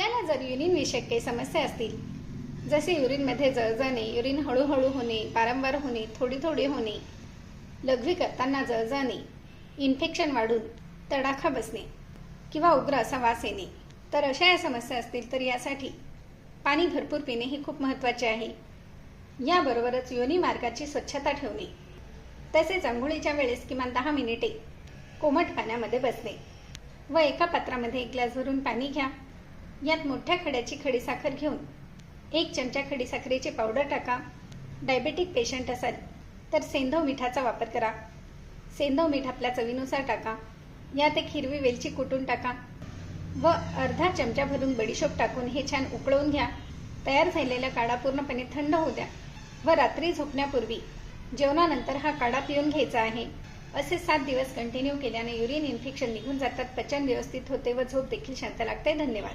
आपल्याला जर युरिनविषयक काही समस्या असतील जसे युरिनमध्ये जळजणे युरिन हळूहळू होणे वारंवार होणे थोडी थोडी होणे लघवी करताना जळजणे इन्फेक्शन वाढून तडाखा बसणे किंवा उग्र असा वास येणे तर अशा या समस्या असतील तर यासाठी पाणी भरपूर पिणे हे खूप महत्त्वाचे आहे. याबरोबरच योनी मार्गाची स्वच्छता ठेवणे तसेच आंघोळीच्या वेळेस किमान दहा मिनिटे कोमट पाण्यामध्ये बसणे व एका पात्रामध्ये एक ग्लास भरून पाणी घ्या. यात मोठ्या खड्याची खडीसाखर घेऊन एक चमचा खडीसाखरेची पावडर टाका. डायबेटिक पेशंट असाल तर सेंधव मिठाचा वापर करा. सेंधव मीठ आपल्या चवीनुसार टाका. यात एक हिरवी वेलची कुटून टाका व अर्धा चमचा भरून बडीशोप टाकून हे छान उकळवून घ्या. तयार झालेला काढा पूर्णपणे थंड होऊ द्या व रात्री झोपण्यापूर्वी जेवणानंतर हा काढा पिऊन घ्यायचा आहे. असे सात दिवस कंटिन्यू केल्याने युरिन इन्फेक्शन निघून जातात. पचन व्यवस्थित होते व झोप देखील शांत लागते. धन्यवाद.